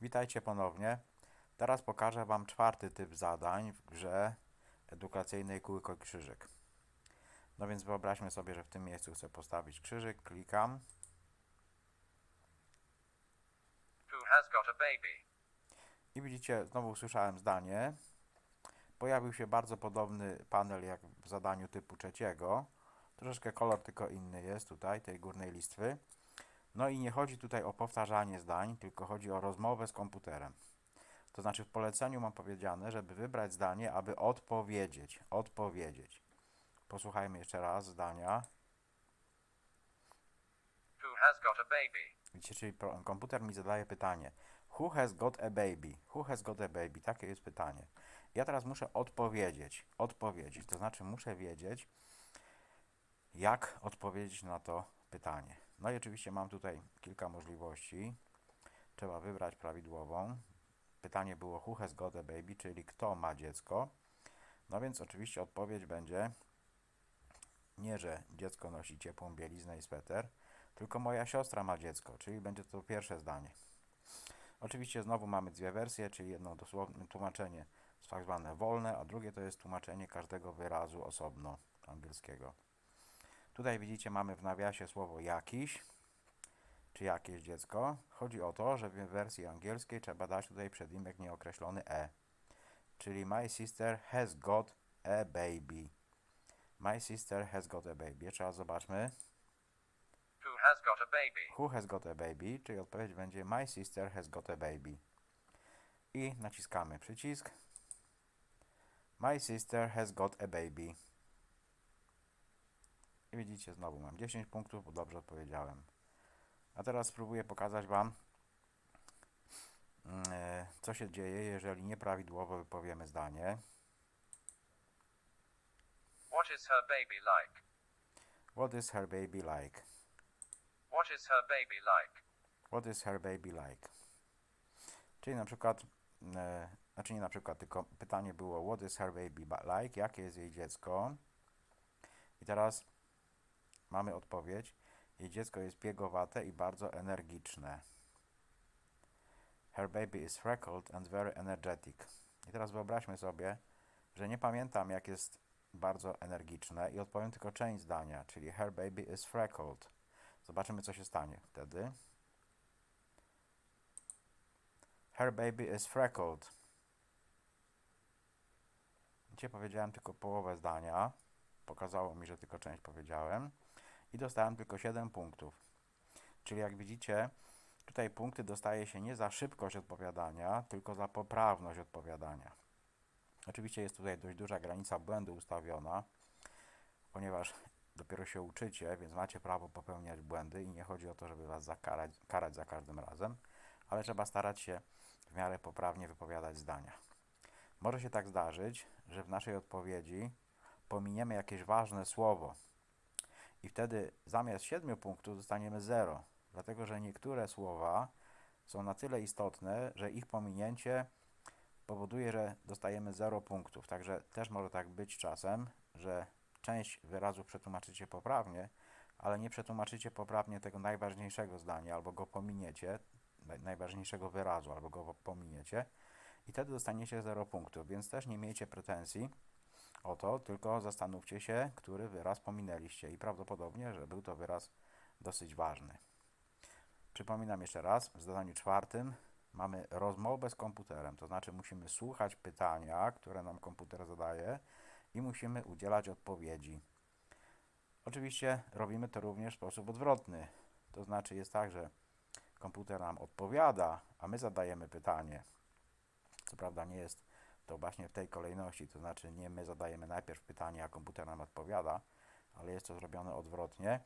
Witajcie ponownie. Teraz pokażę Wam czwarty typ zadań w grze edukacyjnej Kółko i Krzyżyk. No więc wyobraźmy sobie, że w tym miejscu chcę postawić krzyżyk, klikam i widzicie, znowu usłyszałem zdanie. Pojawił się bardzo podobny panel jak w zadaniu typu trzeciego. Troszeczkę kolor tylko inny jest tutaj, tej górnej listwy. No i nie chodzi tutaj o powtarzanie zdań, tylko chodzi o rozmowę z komputerem. To znaczy w poleceniu mam powiedziane, żeby wybrać zdanie, aby odpowiedzieć. Odpowiedzieć. Posłuchajmy jeszcze raz zdania. Who has got a baby? Widzicie, czyli komputer mi zadaje pytanie. Who has got a baby? Who has got a baby? Takie jest pytanie. Ja teraz muszę odpowiedzieć. Odpowiedzieć. To znaczy muszę wiedzieć, jak odpowiedzieć na to pytanie. No i oczywiście mam tutaj kilka możliwości. Trzeba wybrać prawidłową. Pytanie było who a baby, czyli kto ma dziecko. No więc oczywiście odpowiedź będzie nie, że dziecko nosi ciepłą bieliznę i sweter, tylko moja siostra ma dziecko, czyli będzie to pierwsze zdanie. Oczywiście znowu mamy dwie wersje, czyli jedno dosłowne tłumaczenie tak zwane wolne, a drugie to jest tłumaczenie każdego wyrazu osobno angielskiego. Tutaj widzicie mamy w nawiasie słowo jakiś, czy jakieś dziecko. Chodzi o to, że w wersji angielskiej trzeba dać tutaj przedimek nieokreślony e. Czyli my sister has got a baby. My sister has got a baby. Raz zobaczmy. Who has got a baby? Who has got a baby? Czyli odpowiedź będzie My sister has got a baby. I naciskamy przycisk. My sister has got a baby. Widzicie, znowu mam 10 punktów, bo dobrze odpowiedziałem. A teraz spróbuję pokazać Wam, mm, e, co się dzieje, jeżeli nieprawidłowo wypowiemy zdanie. What is her baby like? What is her baby like? What is her baby like? What is her baby like? Czyli na przykład, e, znaczy nie na przykład, tylko pytanie było What is her baby ba- like? Jakie jest jej dziecko? I teraz mamy odpowiedź. Jej dziecko jest biegowate i bardzo energiczne. Her baby is freckled and very energetic. I teraz wyobraźmy sobie, że nie pamiętam jak jest bardzo energiczne i odpowiem tylko część zdania, czyli her baby is freckled. Zobaczymy, co się stanie wtedy. Her baby is freckled. Gdzie powiedziałem tylko połowę zdania. Pokazało mi, że tylko część powiedziałem. I dostałem tylko 7 punktów. Czyli jak widzicie, tutaj punkty dostaje się nie za szybkość odpowiadania, tylko za poprawność odpowiadania. Oczywiście jest tutaj dość duża granica błędu ustawiona, ponieważ dopiero się uczycie, więc macie prawo popełniać błędy i nie chodzi o to, żeby was zakarać, karać za każdym razem, ale trzeba starać się w miarę poprawnie wypowiadać zdania. Może się tak zdarzyć, że w naszej odpowiedzi pominiemy jakieś ważne słowo. I wtedy zamiast 7 punktów dostaniemy 0, dlatego że niektóre słowa są na tyle istotne, że ich pominięcie powoduje, że dostajemy 0 punktów. Także też może tak być czasem, że część wyrazów przetłumaczycie poprawnie, ale nie przetłumaczycie poprawnie tego najważniejszego zdania, albo go pominiecie, naj- najważniejszego wyrazu, albo go pominiecie. I wtedy dostaniecie 0 punktów, więc też nie miejcie pretensji o to, tylko zastanówcie się, który wyraz pominęliście i prawdopodobnie, że był to wyraz dosyć ważny. Przypominam jeszcze raz, w zadaniu czwartym mamy rozmowę z komputerem, to znaczy musimy słuchać pytania, które nam komputer zadaje i musimy udzielać odpowiedzi. Oczywiście robimy to również w sposób odwrotny. To znaczy jest tak, że komputer nam odpowiada, a my zadajemy pytanie. Co prawda nie jest to właśnie w tej kolejności, to znaczy nie my zadajemy najpierw pytanie, a komputer nam odpowiada, ale jest to zrobione odwrotnie,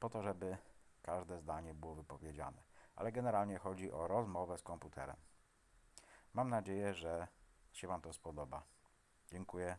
po to, żeby każde zdanie było wypowiedziane. Ale generalnie chodzi o rozmowę z komputerem. Mam nadzieję, że się Wam to spodoba. Dziękuję.